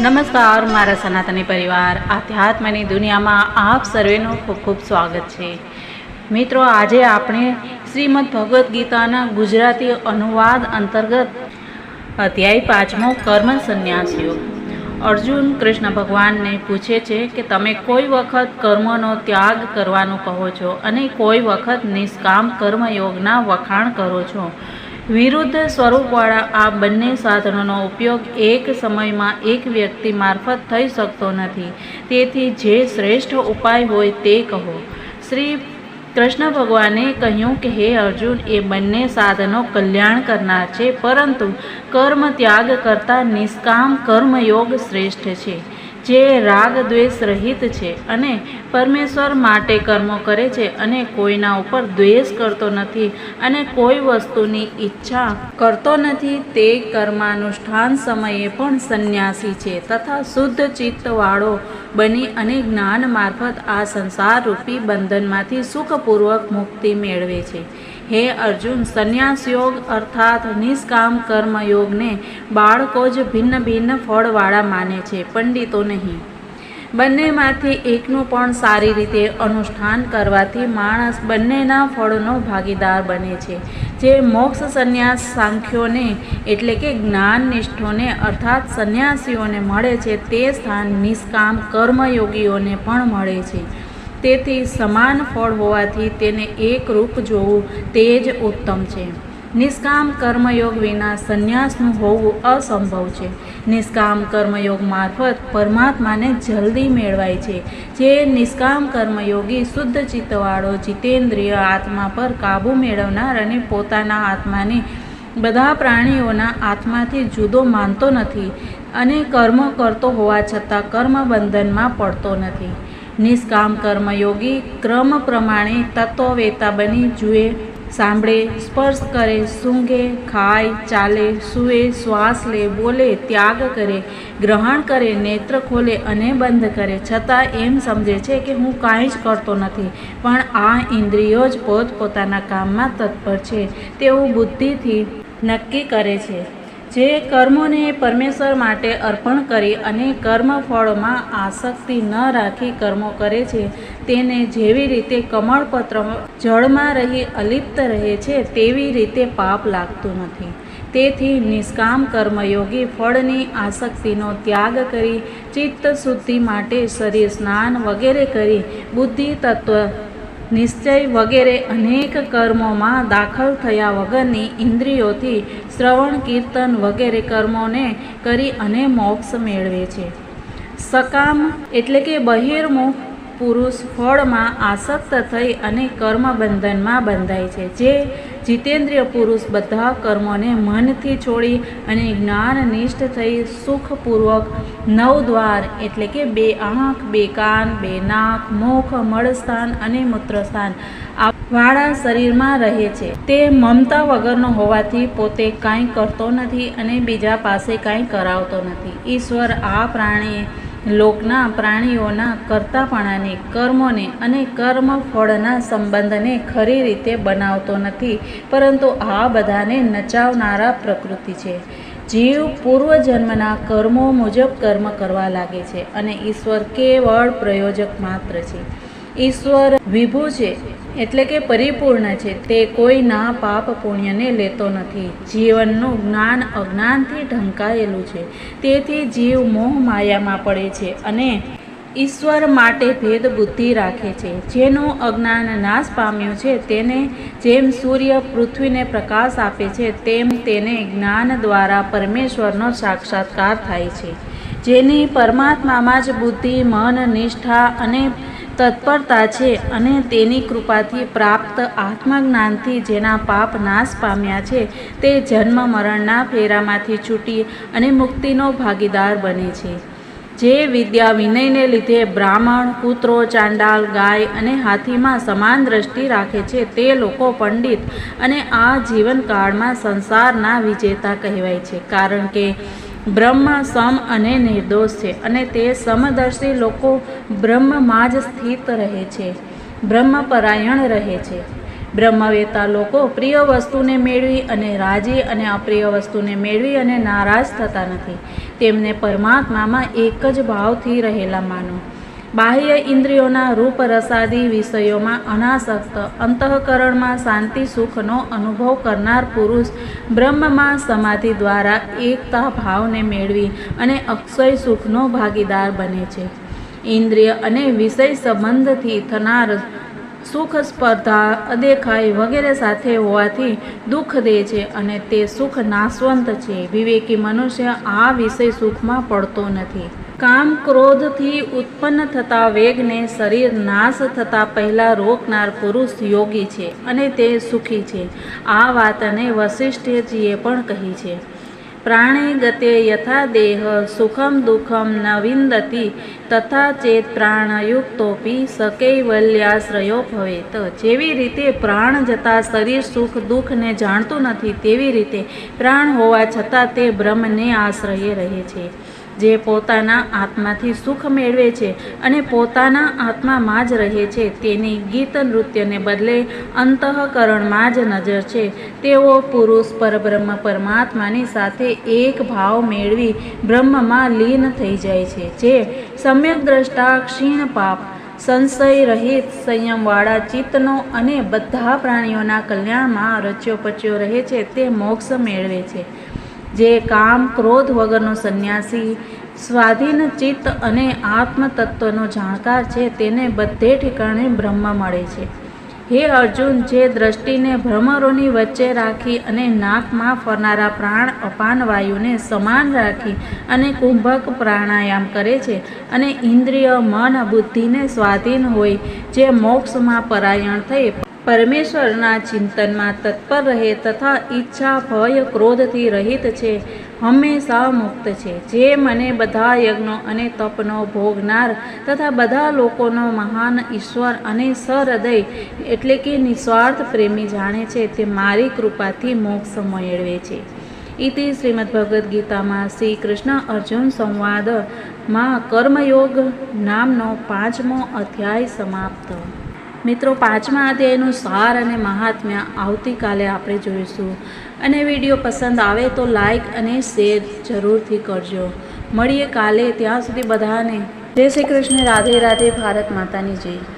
નમસ્કાર, મારા સનાતની પરિવાર, આધ્યાત્મની દુનિયામાં આપ સર્વેનું ખૂબ ખૂબ સ્વાગત છે. મિત્રો, આજે આપણે શ્રીમદ ભગવદ્ ગીતાના ગુજરાતી અનુવાદ અંતર્ગત અધ્યાય પાંચમો કર્મ સંન્યાસ યોગ અર્જુન કૃષ્ણ ભગવાનને પૂછે છે કે તમે કોઈ વખત કર્મનો ત્યાગ કરવાનું કહો છો અને કોઈ વખત નિષ્કામ કર્મયોગના વખાણ કરો છો? વિરુદ્ધ સ્વરૂપવાળા આ બંને સાધનોનો ઉપયોગ એક સમયમાં એક વ્યક્તિ મારફત થઈ શકતો નથી. તેથી જે શ્રેષ્ઠ ઉપાય હોય તે કહો. શ્રી કૃષ્ણ ભગવાને કહ્યું કે, હે અર્જુન, એ બંને સાધનો કલ્યાણ કરનાર છે, પરંતુ કર્મ ત્યાગ કરતાં નિષ્કામ કર્મયોગ શ્રેષ્ઠ છે. જે રાગ દ્વેષ રહિત છે અને પરમેશ્વર માટે કર્મો કરે છે અને કોઈના ઉપર દ્વેષ કરતો નથી અને કોઈ વસ્તુની ઈચ્છા કરતો નથી, તે કર્માનુષ્ઠાન સમયે પણ સંન્યાસી છે તથા શુદ્ધ ચિત્તવાળો બની અને જ્ઞાન મારફત આ સંસાર રૂપી બંધનમાંથી સુખપૂર્વક મુક્તિ મેળવે છે. હે અર્જુન સંન્યાસ યોગ અર્થાત નિષ્કામ કર્મયોગને બાળકો જ ભિન્ન ભિન્ન ફળવાળા માને છે, પંડિતો નહીં. બંનેમાંથી એકનું પણ સારી રીતે અનુષ્ઠાન કરવાથી માણસ બંનેના ફળનો ભાગીદાર બને છે. જે મોક્ષ સંન્યાસ સાંખ્યોને એટલે કે જ્ઞાનનિષ્ઠોને અર્થાત સંન્યાસીઓને મળે છે, તે સ્થાન નિષ્કામ કર્મયોગીઓને પણ મળે છે. તેથી સમાન ફળ હોવાથી તેને એકરૂપ જોવું તે જ ઉત્તમ છે. નિષ્કામ કર્મયોગ વિના સંન્યાસનું હોવું અસંભવ છે. નિષ્કામ કર્મયોગ મારફત પરમાત્માને જલ્દી મેળવાય છે. જે નિષ્કામ કર્મયોગી શુદ્ધ ચિત્તવાળો જીતેન્દ્રિય આત્મા પર કાબૂ મેળવનાર અને પોતાના આત્માને બધા પ્રાણીઓના આત્માથી જુદો માનતો નથી અને કર્મ કરતો હોવા છતાં કર્મ બંધનમાં પડતો નથી. નિષ્કામ કર્મયોગી ક્રમ પ્રમાણે તત્વવેતા બની જુએ, સાંભળે, સ્પર્શ કરે, સૂંઘે, ખાય, ચાલે સૂવે શ્વાસ લે, બોલે, ત્યાગ કરે, ગ્રહણ કરે, નેત્ર ખોલે અને બંધ કરે. છતાં એમ સમજે છે કે હું કાંઈ જ કરતો નથી, પણ આ ઇન્દ્રિયો જ પોતપોતાના કામમાં તત્પર છે. તેવું બુદ્ધિથી નક્કી કરે છે. જે કર્મોને પરમેશ્વર માટે અર્પણ કરી અને કર્મફળમાં આસક્તિ ન રાખી કર્મો કરે છે, તેને જેવી રીતે કમળપત્ર જળમાં રહી અલિપ્ત રહે છે, તેવી રીતે પાપ લાગતું નથી. તેથી નિષ્કામ કર્મયોગી ફળની આસક્તિનો ત્યાગ કરી, ચિત્ત શુદ્ધિ માટે શરીર સ્નાન વગેરે કરી, બુદ્ધિ તત્વ નિશ્ચય વગેરે અનેક કર્મોમાં દાખલ થયા વગરની ઇન્દ્રિયોથી શ્રવણ, કીર્તન વગેરે કર્મોને કરી અને મોક્ષ મેળવે છે. સકામ એટલે કે બહિર્મુખ પુરુષ ફળમાં આસક્ત થઈ અને કર્મ બંધનમાં બંધાય છે. જે જીતેન્દ્રિય પુરુષ બધા કર્મોને મનથી છોડી અને જ્ઞાનનિષ્ઠ થઈ સુખપૂર્વક નવ દ્વાર એટલે કે બે આંખ, બે કાન, બે નાક, મુખ, મળસ્થાન અને મૂત્રસ્થાન વાળા શરીરમાં રહે છે. તે મમતા વગરનો હોવાથી પોતે કાંઈ કરતો નથી અને બીજા પાસે કાંઈ કરાવતો નથી. ઈશ્વર આ પ્રાણી લોકના, પ્રાણીઓના, કરતાપણાને, કર્મોને અને કર્મ ફળના સંબંધને ખરી રીતે બનાવતો નથી, પરંતુ આ બધાને નચાવનારા પ્રકૃતિ છે. જીવ પૂર્વજન્મના કર્મો મુજબ કર્મ કરવા લાગે છે અને ઈશ્વર કેવળ પ્રયોજક માત્ર છે. ઈશ્વર વિભુ છે. એટલે કે પરિપૂર્ણ છે. તે કોઈના પાપ પુણ્યને લેતો નથી. જીવનનું જ્ઞાન અજ્ઞાનથી ઢંકાયેલું છે. તેથી જીવ મોહ માયામાં પડે છે અને ઈશ્વર માટે ભેદ બુદ્ધિ રાખે છે. જેનું અજ્ઞાન નાશ પામ્યું છે, તેને જેમ સૂર્ય પૃથ્વીને પ્રકાશ આપે છે, તેમ તેને જ્ઞાન દ્વારા પરમેશ્વરનો સાક્ષાત્કાર થાય છે. જેની પરમાત્મામાં જ બુદ્ધિ, મન, નિષ્ઠા અને તત્પરતા છે અને તેની કૃપાથી પ્રાપ્ત આત્મજ્ઞાનથી જેના પાપ નાશ પામ્યા છે, તે જન્મ મરણના ફેરામાંથી છૂટી અને મુક્તિનો ભાગીદાર બને છે. જે વિદ્યા વિનયને લીધે બ્રાહ્મણ, કૂતરો, ચાંડાલ, ગાય અને હાથીમાં સમાન દ્રષ્ટિ રાખે છે, તે લોકો પંડિત અને આ જીવનકાળમાં સંસારના વિજેતા કહેવાય છે. કારણ કે બ્રહ્મ સમ અને નિર્દોષ છે અને તે સમદર્શી લોકો બ્રહ્મમાં જ સ્થિત રહે છે. બ્રહ્મપરાયણ રહે છે. બ્રહ્મવેતા લોકો પ્રિય વસ્તુને મેળવી અને રાજી અને અપ્રિય વસ્તુને મેળવી અને નારાજ થતા નથી. તેમને પરમાત્મામાં એક જ ભાવથી રહેલા માનો. બાહ્ય ઇન્દ્રિયોના રૂપ રસાદી વિષયોમાં અનાસક્ત અંતઃકરણમાં શાંતિ, સુખનો અનુભવ કરનાર પુરુષ બ્રહ્મમાં સમાધિ દ્વારા એકતા ભાવને મેળવી અને અક્ષય સુખનો ભાગીદાર બને છે. ઇન્દ્રિય અને વિષય સંબંધથી થનાર સુખ સ્પર્ધા અદેખાઈ વગેરે સાથે હોવાથી દુઃખ દે છે અને તે સુખ નાશવંત છે. વિવેકી મનુષ્ય આ વિષય સુખમાં પડતો નથી. કામ ક્રોધથી ઉત્પન્ન થતા વેગને શરીર નાશ થતાં પહેલાં રોકનાર પુરુષ યોગી છે અને તે સુખી છે. આ વાતને વશિષ્ઠજીએ પણ કહી છે. પ્રાણે ગતે યથા દેહ સુખમ દુઃખમ નવિંદતી તથા ચેત પ્રાણયુક્તોપી સકૈવલ્યાશ્રયો ભવેત. જેવી રીતે પ્રાણ જતાં શરીર સુખ દુઃખને જાણતું નથી, તેવી રીતે પ્રાણ હોવા છતાં તે બ્રહ્મને આશ્રયે રહે છે. જે પોતાના આત્માથી સુખ મેળવે છે અને પોતાના આત્મામાં જ રહે છે. તેની ગીત નૃત્યને બદલે અંતઃકરણમાં જ નજર છે. તેઓ પુરુષ પરબ્રહ્મ પરમાત્માની સાથે એક ભાવ મેળવી બ્રહ્મમાં લીન થઈ જાય છે. જે સમ્યક દ્રષ્ટા, ક્ષીણ પાપ, સંશય રહિત સંયમવાળા ચિત્તનો અને બધા પ્રાણીઓના કલ્યાણમાં રચ્યો પચ્યો રહે છે, તે મોક્ષ મેળવે છે. જે કામ ક્રોધ વગરનો સંન્યાસી, સ્વાધીન ચિત્ત અને આત્મતત્વનો જાણકાર છે, તેને બધે ઠેકાણે બ્રહ્મ મળે છે. હે અર્જુન, જે દ્રષ્ટિને ભ્રમરોની વચ્ચે રાખી અને નાકમાં ફરનારા પ્રાણ અપાન વાયુને સમાન રાખી અને કુંભક પ્રાણાયામ કરે છે અને ઇન્દ્રિય, મન, બુદ્ધિને સ્વાધીન હોય, જે મોક્ષમાં પરાયણ થઈ પરમેશ્વરના ચિંતનમાં તત્પર રહે તથા ઈચ્છા, ભય, ક્રોધથી રહિત છે, હંમેશા મુક્ત છે. જે મને બધા યજ્ઞો અને તપનો ભોગનાર તથા બધા લોકોનો મહાન ઈશ્વર અને સહૃદય એટલે કે નિસ્વાર્થ પ્રેમી જાણે છે તે મારી કૃપાથી મોક્ષ મેળવે છે. ઇતિ શ્રીમદ ભગવદ્ ગીતામાં શ્રી કૃષ્ણ અર્જુન સંવાદમાં કર્મયોગ નામનો પાંચમો અધ્યાય સમાપ્ત. મિત્રો, પાંચમા અધ્યાયનું સાર અને મહાત્મ્ય આવતીકાલે આપણે જોઈશું. અને વીડિયો પસંદ આવે તો લાઈક અને શેર જરૂરથી કરજો. મળીએ કાલે, ત્યાં સુધી બધાને જય શ્રી કૃષ્ણ, રાધે રાધે, ભારત માતાની જય.